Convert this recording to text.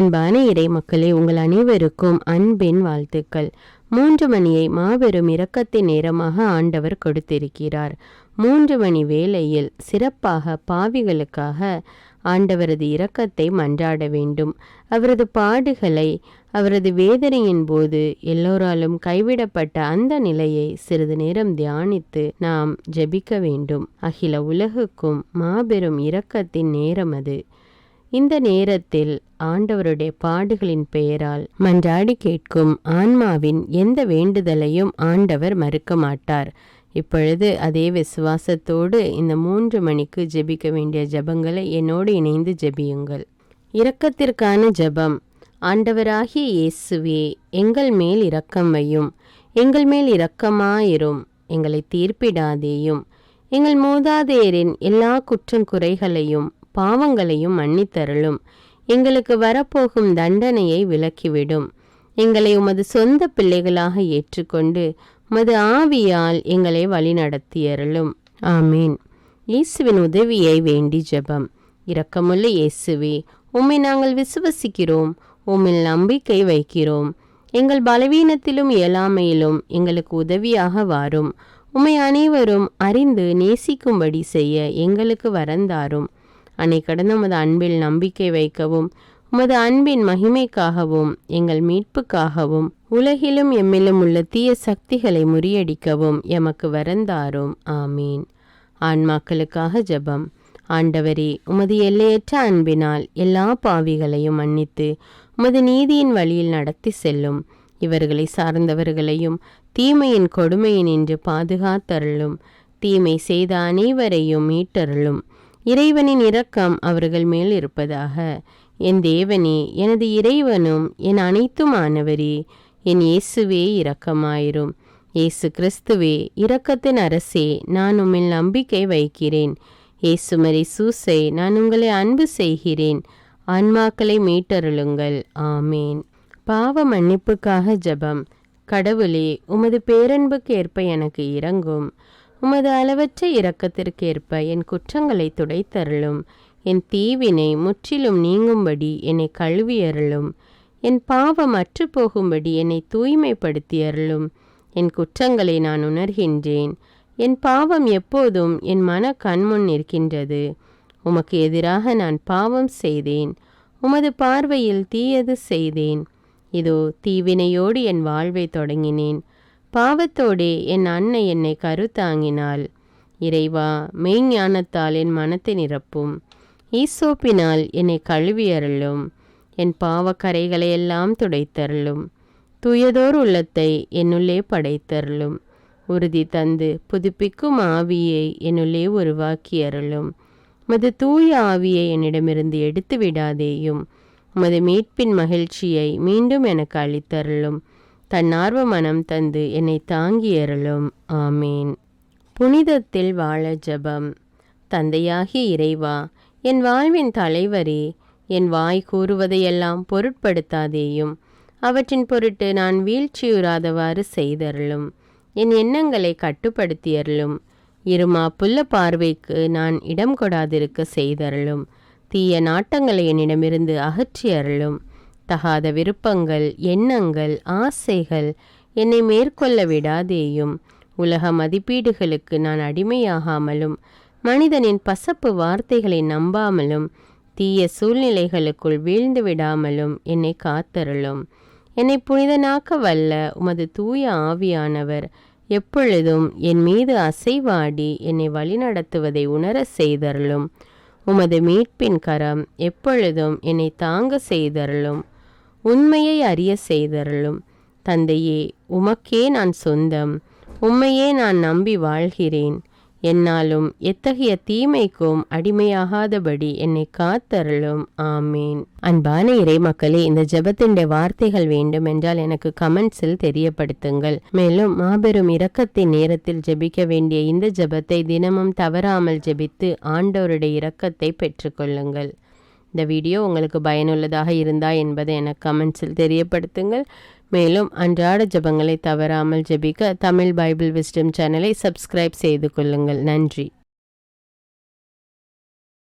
அன்பான இறை மக்களே உங்கள் அனைவருக்கும் அன்பின் வாழ்த்துக்கள். மூன்று மணியை மாபெரும் இரக்கத்தின் நேரமாக ஆண்டவர் கொடுத்திருக்கிறார். மூன்று மணி வேளையில் சிறப்பாக பாவிகளுக்காக ஆண்டவரது இரக்கத்தை மன்றாட வேண்டும். அவரது பாடுகளை அவரது வேதனையின் போது எல்லோராலும் கைவிடப்பட்ட அந்த நிலையை சிறிது நேரம் தியானித்து நாம் ஜெபிக்க வேண்டும். அகில உலகுக்கும் மாபெரும் இரக்கத்தின் நேரம் அது. இந்த நேரத்தில் ஆண்டவருடைய பாடுகளின் பெயரால் மன்றாடி கேட்கும் ஆன்மாவின் எந்த வேண்டுதலையும் ஆண்டவர் மறுக்க மாட்டார். இப்பொழுது அதே விசுவாசத்தோடு இந்த மூன்று மணிக்கு ஜெபிக்க வேண்டிய ஜெபங்களை என்னோடு இணைந்து ஜெபியுங்கள். இரக்கத்திற்கான ஜெபம் ஆண்டவராகிய இயேசுவே எங்கள் மேல் இரக்கம் வையும் எங்கள் மேல் இரக்கமாயிரும் எங்களை தீர்ப்பிடாதேயும் எங்கள் மூதாதையரின் எல்லா குற்றங்குறைகளையும் பாவங்களையும் மன்னித்தருளும். எங்களுக்கு வரப்போகும் தண்டனையை விலக்கிவிடும். எங்களை உமது சொந்த பிள்ளைகளாக ஏற்றுக்கொண்டு உமது ஆவியால் எங்களை வழிநடத்தியருளும். ஆமீன். இயேசுவின் உதவியை வேண்டி ஜெபம். இரக்கமுள்ள இயேசுவே உம்மை நாங்கள் விசுவசிக்கிறோம். உம்மில் நம்பிக்கை வைக்கிறோம். எங்கள் பலவீனத்திலும் இயலாமையிலும் எங்களுக்கு உதவியாக வாரும். உம்மை அனைவரும் அறிந்து நேசிக்கும்படி செய்ய எங்களுக்கு வரந்தாரும். அன்னை கடந்த உமது அன்பில் நம்பிக்கை வைக்கவும் உமது அன்பின் மகிமைக்காகவும் எங்கள் மீட்புக்காகவும் உலகிலும் எம்மிலும் உள்ள தீய சக்திகளை முறியடிக்கவும் எமக்கு வரந்தாரும். ஆமீன். ஆன்மாக்களுக்காக ஜெபம். ஆண்டவரே உமது எல்லையற்ற அன்பினால் எல்லா பாவிகளையும் மன்னித்து உமது நீதியின் வழியில் நடத்தி செல்லும். இவர்களை சார்ந்தவர்களையும் தீமையின் கொடுமையின் என்று பாதுகாத்தருளும். தீமை செய்த அனைவரையும் மீட்டருளும். இறைவனின் இரக்கம் அவர்கள் மேல் இருப்பதாக. என் தேவனே எனது இறைவனும் என் அனைத்துமானவரே என் இயேசுவே இரக்கமாயிரும். இயேசு கிறிஸ்துவே இரக்கத்தின் அரசே நான் உம்மில் நம்பிக்கை வைக்கிறேன். இயேசுமரி சூசை நான் உங்களை அன்பு செய்கிறேன். ஆன்மாக்களை மீட்டருளுங்கள். ஆமேன். பாவ மன்னிப்புக்காக ஜெபம். கடவுளே உமது பேரன்புக்கு ஏற்ப எனக்கு இறங்கும் உமது அளவற்ற இரக்கத்திற்கேற்ப என் குற்றங்களை துடைத்தருளும். என் தீவினை முற்றிலும் நீங்கும்படி என்னை கழுவியருளும். என் பாவம் அற்று போகும்படி என்னை தூய்மைப்படுத்தியருளும். என் குற்றங்களை நான் உணர்கின்றேன். என் பாவம் எப்போதும் என் மன கண்முன் நிற்கின்றது. உமக்கு எதிராக நான் பாவம் செய்தேன். உமது பார்வையில் தீயது செய்தேன். இதோ தீவினையோடு என் வாழ்வை தொடங்கினேன். பாவத்தோடே என் அன்னை என்னை கருத்தாங்கினாள். இறைவா மெய்ஞானத்தால் என் மனத்தை நிரப்பும். ஈசோப்பினால் என்னை கழுவியருளும். என் பாவக்கரைகளையெல்லாம் துடைத்தருளும். துயதோர் உள்ளத்தை என்னுள்ளே படைத்தருளும். உறுதி தந்து புதுப்பிக்கும் ஆவியை என்னுள்ளே உருவாக்கி அருளும் மது தூய ஆவியை என்னிடமிருந்து எடுத்து விடாதேயும் உமது மீட்பின் மகிழ்ச்சியை மீண்டும் எனக்கு அளித்தருளும். தன்னார்வ மனம் தந்து என்னை தாங்கியருளும் ஆமேன். புனிதத்தில் வாழ ஜபம். தந்தையாகிய இறைவா என் வாழ்வின் தலைவரே என் வாய் கூறுவதையெல்லாம் பொருட்படுத்தாதேயும் அவற்றின் பொருட்டு நான் வீழ்ச்சியுறாதவாறு செய்தருளும். என் எண்ணங்களை கட்டுப்படுத்தியருளும் இருமா புல்ல பார்வைக்கு நான் இடம் கொடாதிருக்க செய்தருளும். தீய நாட்டங்களை என்னிடமிருந்து அகற்றியருளும் அருளும். தகாத விருப்பங்கள் எண்ணங்கள் ஆசைகள் என்னை மேற்கொள்ள விடாதேயும். உலக மதிப்பீடுகளுக்கு நான் அடிமையாகாமலும் மனிதனின் பசப்பு வார்த்தைகளை நம்பாமலும் தீய சூழ்நிலைகளுக்குள் வீழ்ந்து விடாமலும் என்னை காத்தருளும். என்னை புனிதனாக்க வல்ல உமது தூய ஆவியானவர் எப்பொழுதும் என் மீது அசைவாடி என்னை வழிநடத்துவதை உணர செய்தருளும். உமது மீட்பின் கரம் எப்பொழுதும் என்னை தாங்க செய்தருளும். உண்மையை அறிய செய்தருளும். தந்தையே உமக்கே நான் சொந்தம். உம்மையே நான் நம்பி வாழ்கிறேன். என்னாலும் எத்தகைய தீமைக்கும் அடிமையாகாதபடி என்னை காத்தருளும். ஆமேன். அன்பான இறை மக்களே இந்த ஜெபத்தினுடைய வார்த்தைகள் வேண்டும் என்றால் எனக்கு கமெண்ட்ஸில் தெரியப்படுத்துங்கள். மேலும் மாபெரும் இரக்கத்தின் நேரத்தில் ஜெபிக்க வேண்டிய இந்த ஜெபத்தை தினமும் தவறாமல் ஜெபித்து ஆண்டவருடைய இரக்கத்தை பெற்றுக்கொள்ளுங்கள். இந்த வீடியோ உங்களுக்கு பயனுள்ளதாக இருந்தா என்பதை எனக்கு கமெண்ட்ஸில் தெரியப்படுத்துங்கள். மேலும் அன்றாட ஜெபங்களை தவறாமல் ஜெபிக்க தமிழ் பைபிள் விஸ்டம் சேனலை சப்ஸ்கிரைப் செய்து கொள்ளுங்கள். நன்றி.